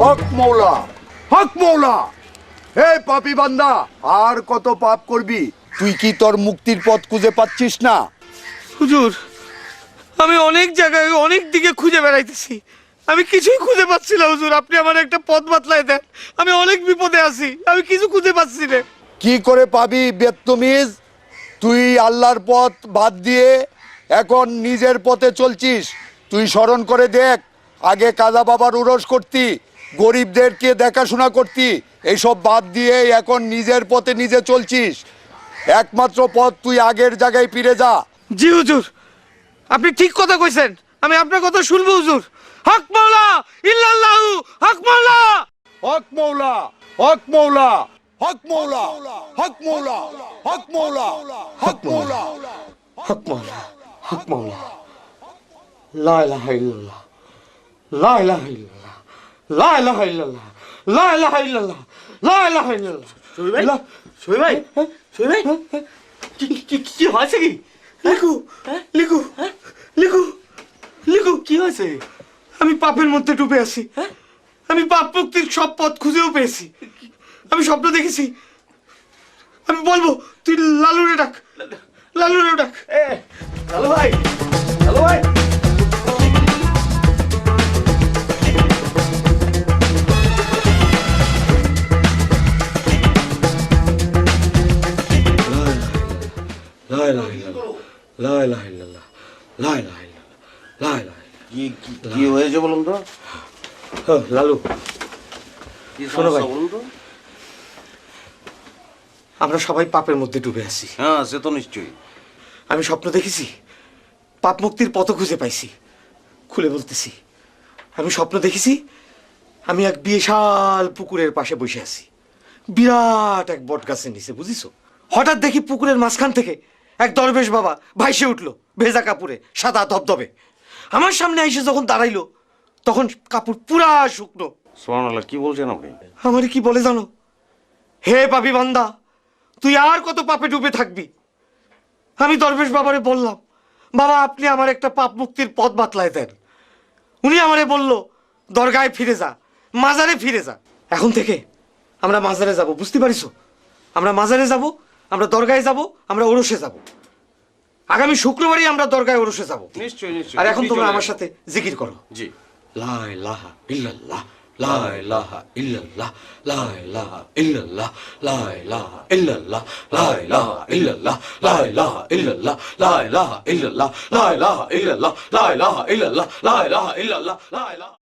হক মৌলা হক মৌলা। হে পাপি বান্দা আর কত পাপ করবি? তুই কি তোর মুক্তির পথ খুঁজে পাচ্ছিস না? হুজুর আমি অনেক জায়গায় অনেক দিকে খুঁজে বেড়াইতেছি। আমি কিছুই খুঁজে পাচ্ছি না হুজুর। আপনি আমার একটা পথ বাতলাই দেন। আমি অনেক বিপদে আছি আমি কিছু খুঁজে পাচ্ছি না। কি করে পাবি বেত্তমিজ? তুই আল্লাহর পথ বাদ দিয়ে এখন নিজের পথে চলছিস। তুই স্মরণ করে দেখ আগে কাজা বাবার উরস করতি গরিবদেরকে দেখাশোনা করতি এইসব বাদ দিয়ে এখন নিজের পথে নিজে চলছিস। একমাত্র পথ তুই আগের জায়গায় ফিরে যা। জি হুজুর। আপনি ঠিক কথা কইছেন। আমি আপনার কথা শুনব হুজুর। হক মাওলা ইল্লাল্লাহু হক মাওলা। হক মৌলা হক মৌলা হক মৌলা হক মৌলা হক মৌলা হক মৌলা হক মাওলা হক মাওলা। লা ইলাহা ইল্লাল্লাহ। কি কি কি হয়েছে কি? লিখু লিখু লিখু লিখু কি হয়েছে? আমি পাপের মধ্যে ডুবে আছি। আমি পাপ মুক্তির সব পথ খুঁজেও পেয়েছি। আমি স্বপ্ন দেখেছি। আমি বলব তুই লালুরে ডাক লালুরে ডাক। হ্যালো ভাই। কি কি- কি হয়েছে বলুন তো? লালু। শোনো ভাই। বলুন তো? আমরা সবাই পাপের মধ্যে ডুবে আছি। হ্যাঁ সে তো নিশ্চয়ই। আমি স্বপ্ন দেখেছি পাপ মুক্তির পথ খুঁজে পাইছি খুলে বলতেছি। আমি স্বপ্ন দেখেছি আমি এক বিশাল পুকুরের পাশে বসে আছি। বিরাট এক বট গাছের নিচে বুঝিস হঠাৎ দেখি পুকুরের মাঝখান থেকে এক দরবেশ বাবা ভাইসে উঠল ভেজা কাপড়ে সাদা ধবধবে। আমার সামনে এসে যখন দাঁড়াইলো তখন কাপড় পুরা শুকনো। সোহানাল্লাহ কি বলছেন আপনি? আমার কি বলে জানো? হে পাপি বান্দা তুই আর কত পাপে ডুবে থাকবি? আমি দরবেশ বাবারে বললাম বাবা আপনি আমার একটা পাপ মুক্তির পথ বাতলায় দেন। উনি আমারে বলল দরগায় ফিরে যা মাজারে ফিরে যা। এখন থেকে আমরা মাজারে যাব বুঝতে পারিস আমরা মাজারে যাব আমরা দরগায় যাব আমরা ওরসে যাব আগামী শুক্রবারই আমরা দরগায় ওরসে যাব নিশ্চয়ই নিশ্চয়ই আর এখন তোমরা আমার। সাথে জিকির করো জি লা ইলাহা ইল্লাল্লাহ লা ইলাহা ইল্লাল্লাহ লা ইলাহা ইল্লাল্লাহ লা ইলাহা ইল্লাল্লাহ লা ইলাহা ইল্লাল্লাহ লা ইলাহা ইল্লাল্লাহ লা ইলাহা ইল্লাল্লাহ লা ইলাহা ইল্লাল্লাহ লা ইলাহা ইল্লাল্লাহ লা ইলাহা ইল্লাল্লাহ লা ইলাহা